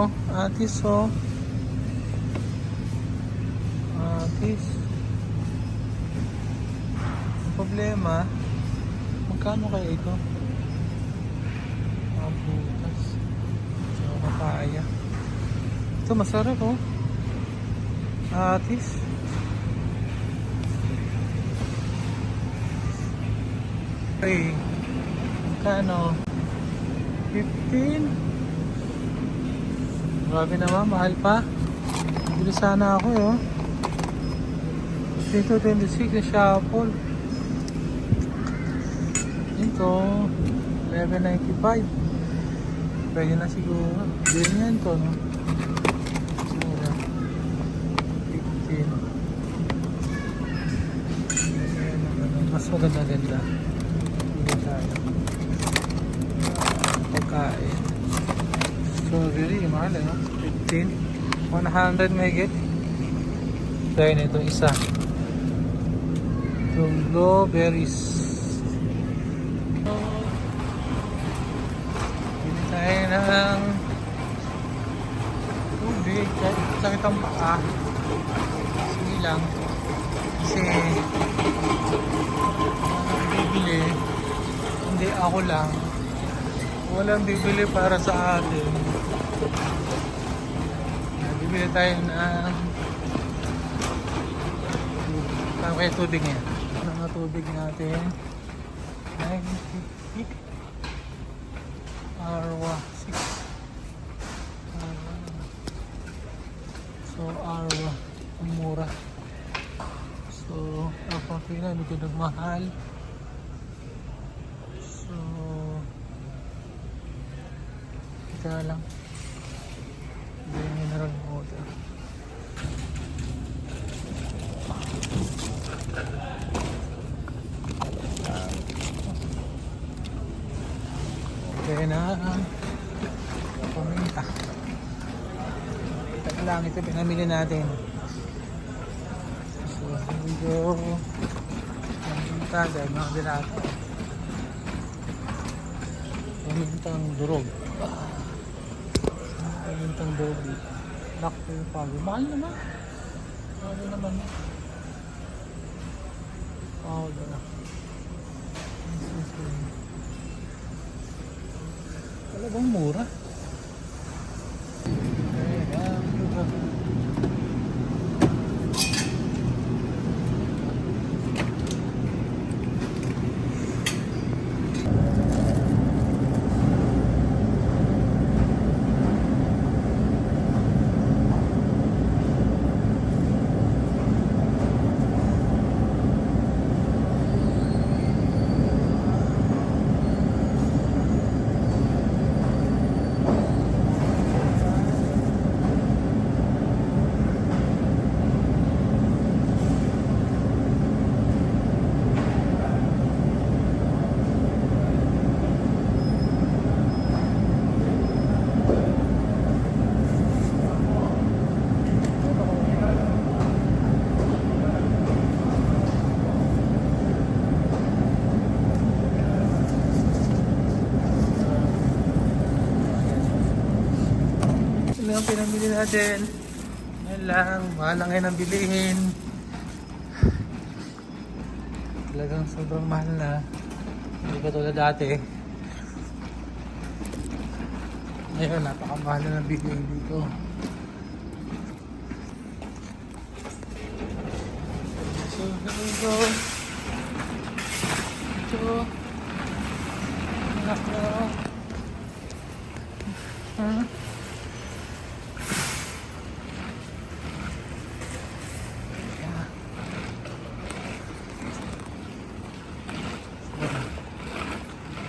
oh. Atis oh. Atis. Ang problema, magkano kaya ito? Mga butas. Tsaka papaya. Ito masarap oh. Atis. Ay, magkano? 15? Grabe naman, mahal pa. Bili sana ako eh. oh. Dito 26 na shuffle. Ito, 11.95. Pwede na siguro. Bili niyan to, no? Mura. 15. Ayan, ano, Mas maganda-ganda. Bili tayo. Pagkain. Strawberry, mahal eh, no? 15. 100 may get. Kaya na itong isa. Itong blueberries. Bili tayo ng tubig. Kahit sakit ang paa. Sige lang. Kasi bibili. Hindi ako lang. Walang bibili para sa atin. Bibili tayo ng Saan kaya tubig niya? Nga tubig natin? 950 Arwa 6 Arwa So Arwa mura So Ako pila medyo nagmahal So Ito na lang mineral water Kaya na paminta. Ito lang ito pinamili natin. So, medyo paminta dahil mga dinato. Pamintang durog. Pamintang durog dito. Nakpo yung palo. Mahal naman. Mahal naman. This is good. Talagang mura. Ano ang pinamili natin? Yan lang, mahal lang yan ang bilihin. Talagang sobrang mahal na. Hindi ka tulad dati. Ngayon, napakamahal na ng bilihin dito. So, here we go. Ito. Na. Huh?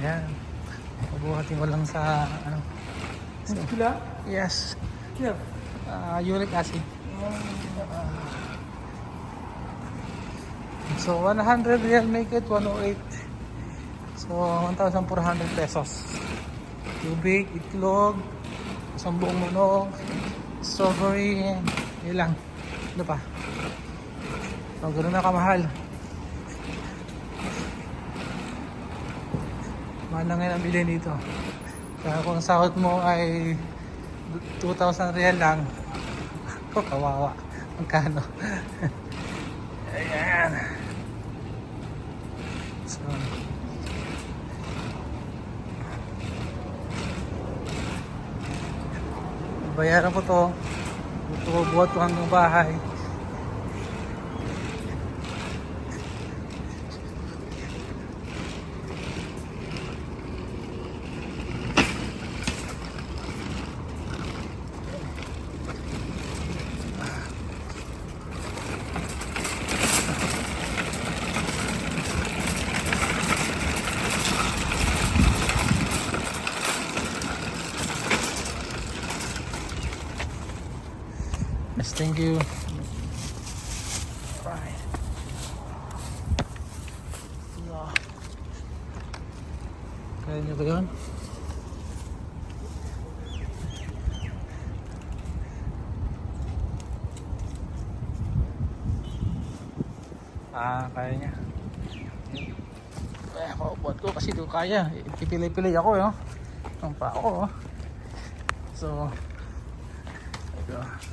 Ayan. Pabuhatin ko lang sa ano. So, Kila? yes. Kila? Uh, uric acid. So 100 real make it 108. So 1,400 pesos. Tubig, itlog, isang buong manok, strawberry. Yun lang. Ano pa? So, ganun na kamahal. Mahal na ngayon ang bilhin dito. Kaya kung sahod mo ay 2,000 real lang. Oh, kawawa. Magkano? Ayan. So, bayaran ko to. Ko hanggang bahay. Yes, thank you. Right. Yeah. Kaya nyo ba yun? Ah, kaya niya. Eh, maubot ko kasi doon kaya. Pipili-pili ako, oh. Ang pa ako, oh. So, ito.